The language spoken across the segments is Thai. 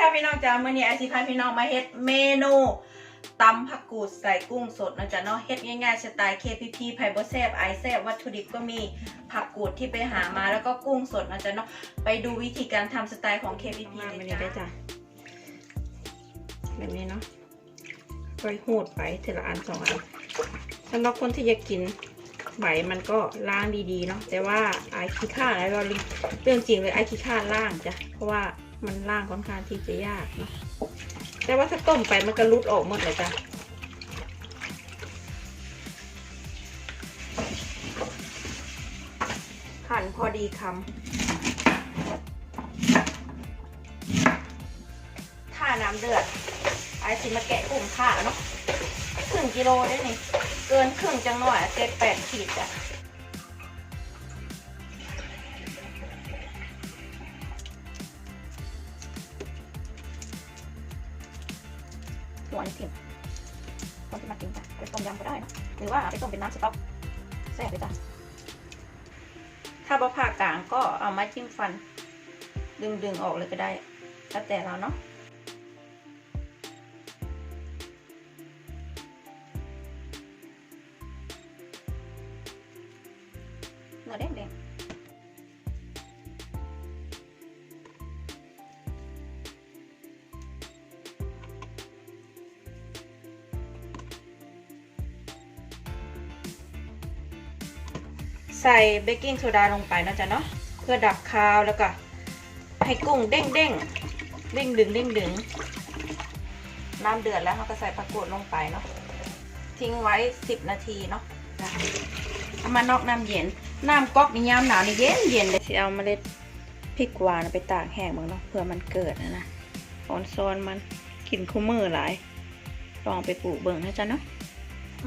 วัสดีค่ะพี่น้องจ้ามื่อนี้ไอซีพาพี่น้องมาเฮ็ดเมนูตำผักกูดใส่กุ้งสดนะจ๊ะเนาะเฮ็ดง่ายๆสไตล์ KPP ไผ่บ่แซบไอแซบวัตถุดิบก็มีผักกูดที่ไปหามาแล้วก็กุ้งสดนะจ๊ะเนาะไปดูวิธีการทำสไตล์ของ KPP มาเลวันยนี้ได้จ้ะจ้ะแบบนี้เนาะค่อยหูดไปทีละอันสองอันสำหรับคนที่อยากกินใบมันก็ล้างดีๆเนาะแต่ว่าไอขี้ข้าแล้วเราเรื่องจริงเลยไอขี้ข้าล่างจ้ะเพราะว่า มันล่างค่อนข้างที่จะยากเนาะแต่ว่าถ้าต้มไปมันก็รุดออกหมดเลยจ้ะหั่นพอดีคำถ้าน้ำเดือดไอซิมาแกะกลุ่มข่าเนาะครึ่งกิโลได้นี่ เกินครึ่งจังหน่อยเจ็ดแปดขีดจ้ะ เนอะหรือว่าไปต้มเป็นน้ำสต๊อกแซ่บเลยจ้ะถ้าบะผ่ากลางก็เอามาจิ้มฟันดึงดึงๆออกเลยก็ได้แล้วแต่เราเนาะ ใส่เบกกิ้งโซดาลงไปนะจ๊ะเนาะเพื่อดับคาวแล้วก็ให้กุ้งเด้งเด้งเด้งดึงเด้งดึงน้ำเดือดแล้วเราก็ใส่ผักกูดลงไปเนาะทิ้งไว้ 10 นาทีเนาะจ้ะเอามานอกน้ำเย็น น้ำก๊อกนี่ยามหนาวนี่เย็นเย็นเลยสิเอาเมล็ดพริกหวานไปตากแห้งบ้างเนาะเพื่อมันเกิดนะนะออนซอนมันกินคู่มือหลายลองไปปลูกเบิ่งนะจ๊ะเนาะ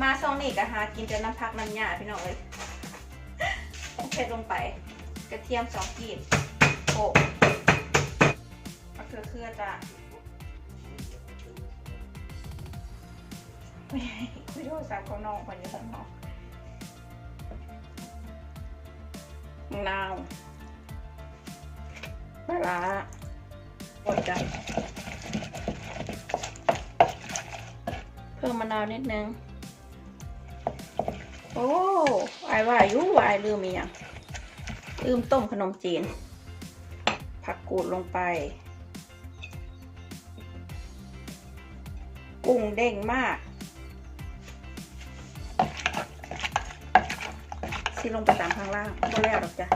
มาซองนี่ก็หากินแต่น้ำพักน้ำหยาพี่น้องเลย เทลงไปกระเทียมสองกีบโขลกมะเขือเขือจ้ะไม่ไม่รู้สาวเขานองคนอยู่ข้างนอกมะนาวปลาร้าหมดจ้ะเพิ่มมะนาวนิดนึง โอ้ายว่ายุวายลืมอีกอย่างลืมต้มขนมจีน ผักกูดลงไป กุ้งเด้งมากสิลงไปตามข้างล่างก็แล้วดอกจ้ะ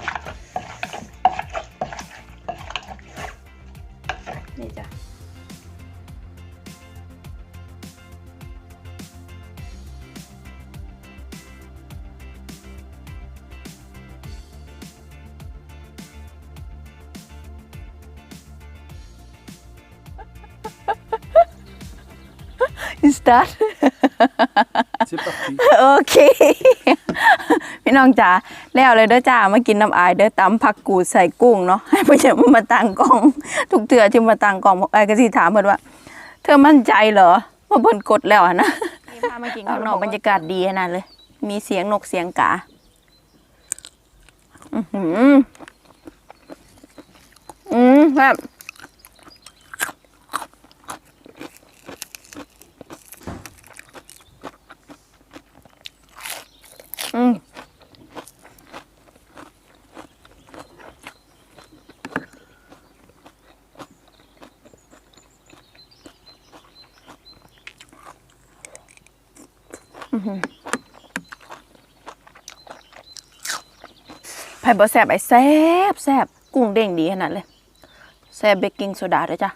start C'est parti. โอเค พี่น้องจ๋าแล้วเลยเด้อจ้ามากินน้ำอายเด้อตำผักกูดใส่กุ้งเนาะให้ผู้ชมมาตั้งกล้อง ทุกเถื่อที่มาตั้งกล้องไอ้ายก็สิถามเพิ่นว่า เธอมั่นใจเหรอว่าเพิ่นกดแล้วอะนะนี่พามากินข้างนอกบรรยากาศดีขนาดเลย มีเสียงนกเสียงกาอือหืออืมแบบ ผ่บอแซบไอ้แซบแซบกุ้งเด้งดีขนาดเลย แซบเบกกิ้งโซดาด้วยจ้ะ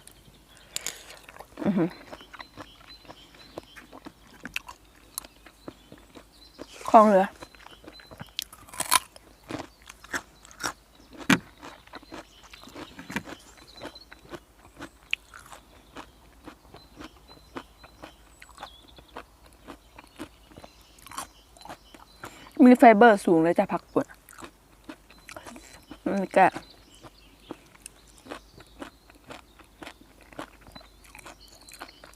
อือหือของเหลือมีไฟเบอร์สูงเลยจ้ะผักปุ่น มันก็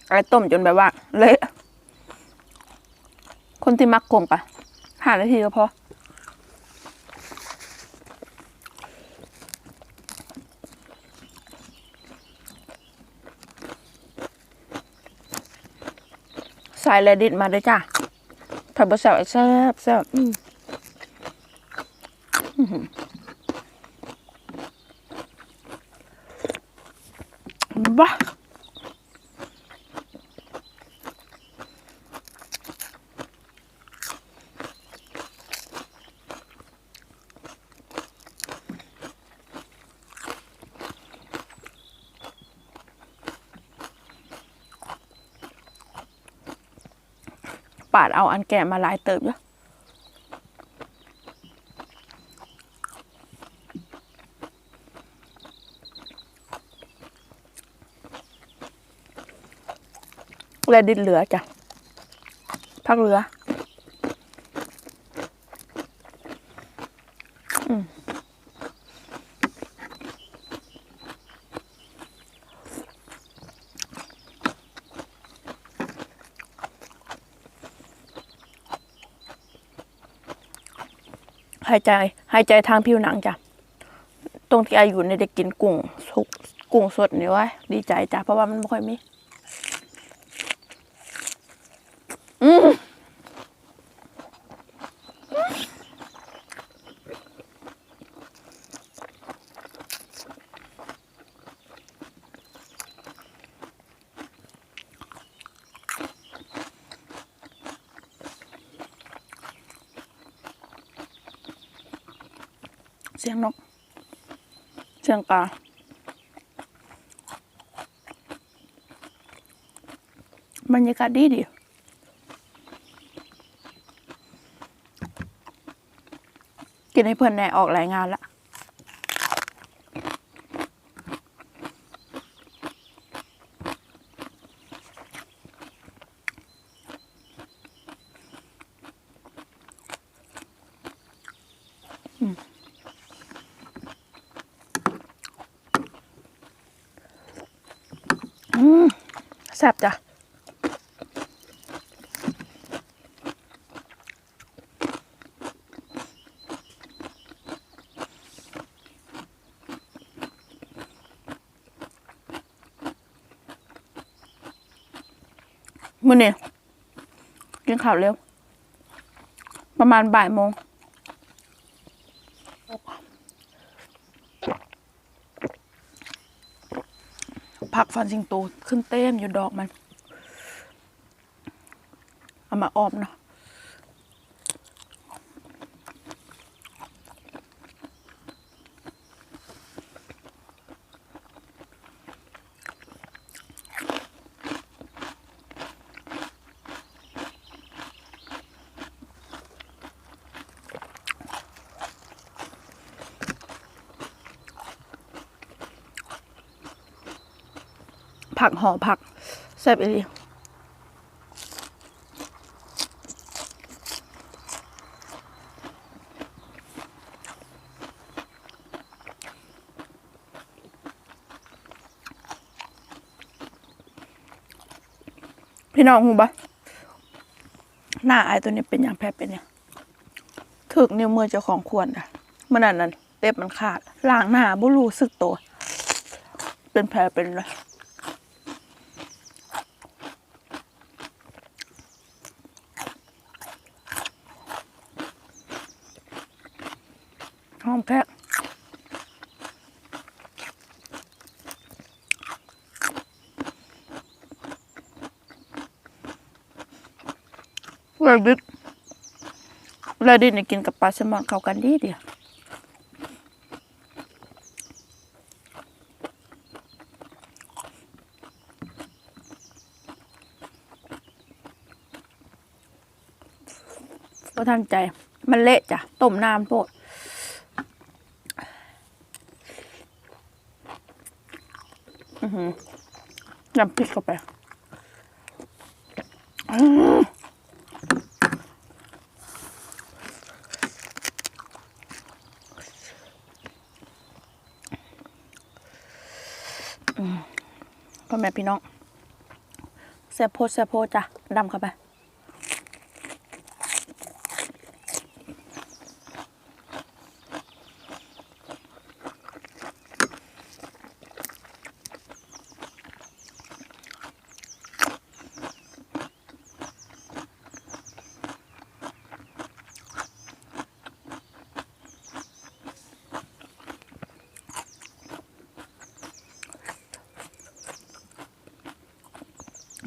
ไอต้มจนแบบว่า เละ คนที่มักกงปะห้านาทีก็พอใส่แรดิตมาด้วยจ้ะผัดบะแซ่บแซ่บแซ่บ บ้าปาดเอาอันแก่มาลายเติบเยอะ แลดิตเหลือจ้ะพักเหลือหายใจหายใจทางผิวหนังจ้ะ ตรงที่อายุเนี่ยได้กินกุ้งสุกกุ้งสดนี่วะดีใจจ้ะ เพราะว่ามันไม่ค่อยมี อืม เสียงนก เสียงกาบรรยากาศดีดี กินให้เพื่อนแน่ออกรายงานละอืมแซ่บจ้ะ มื่อเนี้กินข้าวเร็ว ประมาณบ่ายโมงผักฟันสิงโตขึ้นเต้มอยู่ดอกมัน เอามาออมเนาะ ผักห่อผักแซ่บอีหลีพี่น้องหูปะหน้าไอตัวนี้เป็นอย่างแพ้เป็นเนี่ยถึกนิ้วมือเจ้าของควรอะเมื่อนั้นนั้นเต็บมันขาดล้างหน้าบ่รู้สึกตัว เป็นแผลเป็นเลย หอมแค่เรดิเรดิตเนี่ยกินกับปลาแซลมอนเข้ากันดีเดียวก็ทันใจ มันเละจ้ะ ต้มน้ำโพด อือหือ ยำพริกเข้าไปพ่อแม่พี่น้องแซ่บโพดแซ่บโพดจ้ะดำเข้าไป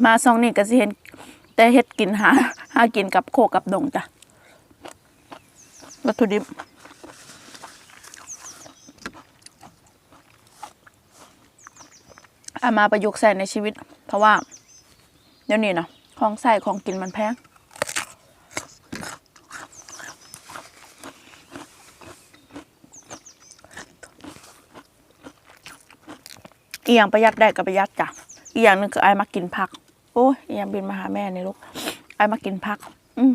มาซองนี่ก็สิเห็น แต่เฮ็ดกินหาหากินกับโคกับดงจ้ะวัตถุดิบเอามาประยุกต์ใส่ในชีวิต เพราะว่า เดี๋ยวนี้นะของใส่ของกินมันแพงอีอย่างประหยัดได้ก็ประหยัดจ้ะอีอย่างหนึงคือไอ้มากินผัก อ้ยย่างบินมาหาแม่นี่ลูกไอ้มากินผัก อืม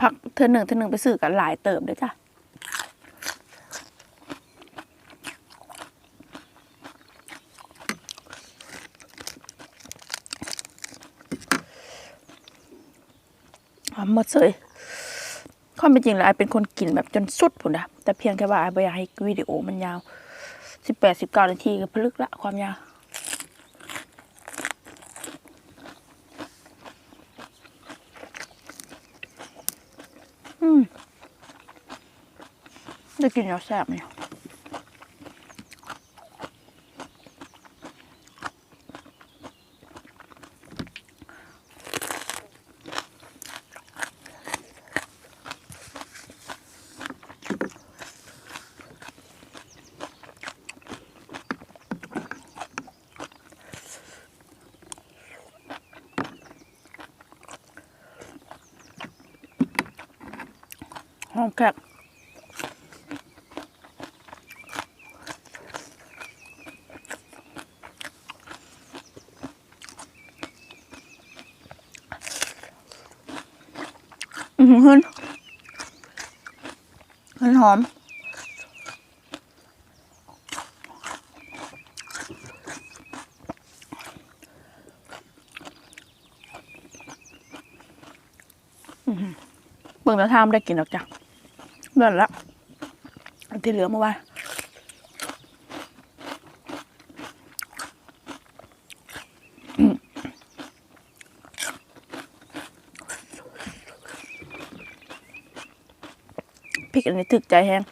ผักเธอหนึ่งเธอหนึ่งไปซื้อกันหลายเติบเด้อจ้ะหอมหมดเลยความเป็นจริงแล้วไอเป็นคนกินแบบจนสุดผุนะแต่เพียงแค่ว่าไอไม่อยากให้วิดีโอมันยาวสิบแปดสิบเก้านาทีก็พลึกละความยาว อืม ได้กินแล้วแซ่บไหมหอมแขก อืมขึ้นขึ้นหอมเบิ่งแล้วท่ามได้กินหรอกจ้ะเลื่อนละอันที่เหลือเมื่อวาน พริกอันนี้ถึกใจแฮง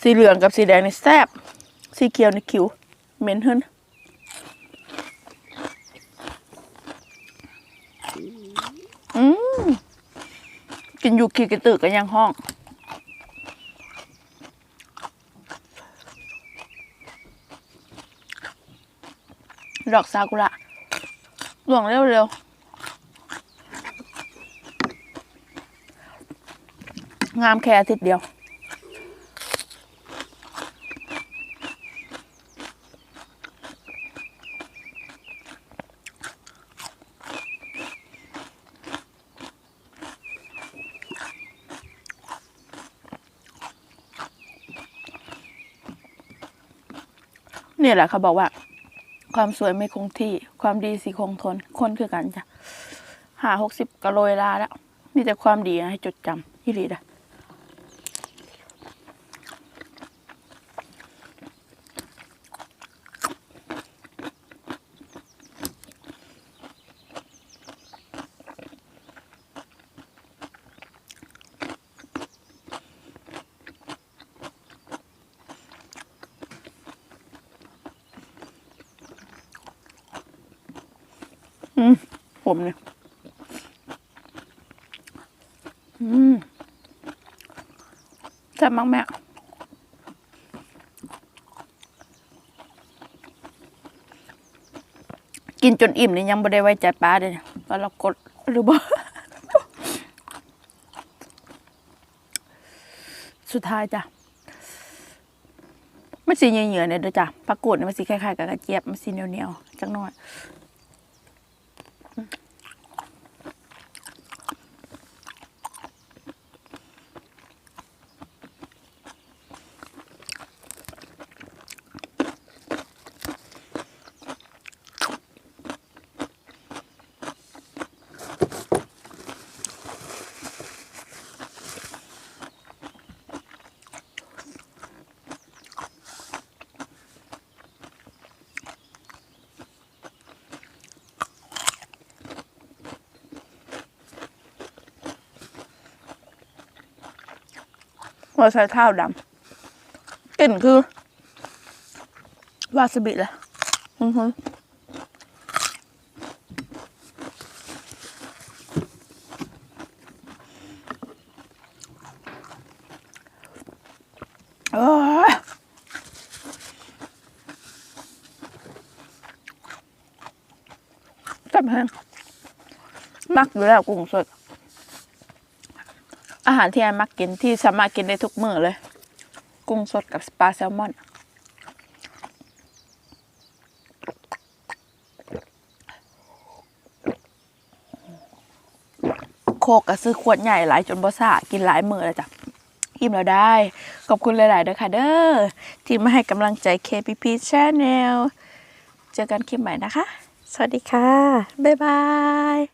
สีเหลืองกับสีแดงนี่แซ่บสีเขียวนี่คิวเหม็นขึ้นอืมกินอยู่ขีกระตือกันยังห้องดอกซากุระหลวงเร็วๆ งามแค่อาทิตย์เดียว นี่แหละเขาบอกว่า ความสวยไม่คงที่ ความดีสิคงทน คนคือกันจ้ะหาหกสิบกะโลยลาแล้วมีแต่ความดีนะให้จดจำที่ลีดะ ผมเนี่ยอืมแซ่บมากแม่กินจนอิ่มนี่ยังไม่ได้ไว้ใจป้าเลยว่าเรากดหรือบ่สุดท้ายจ้ะมันสีเหนียวๆเนี่ยเด้อจ้ะปลากรูดเนี่ยมันสีคล้ายๆกับกระเจี๊ยบมันสีเหนียวๆจังหน่อย ว่าใช้เท้าดำกลิ่นคือ วาซาบิแหละอือฮึโอ้ยจำให้มักอยู่แล้วกุ้งสด อาหารที่ไอ้มักกินที่สามารถกินได้ทุกมื้อเลย กุ้งสดกับปลาแซลมอน โคกก็ซื้อขวดใหญ่หลายจนบ่สะกินหลายมื้อแล้วจ้ะอิ่มแล้วได้ ขอบคุณหลายๆเด้อค่ะเด้อ ที่มาให้กำลังใจ KPP Channel เจอกันคลิปใหม่นะคะ สวัสดีค่ะ บ๊ายบาย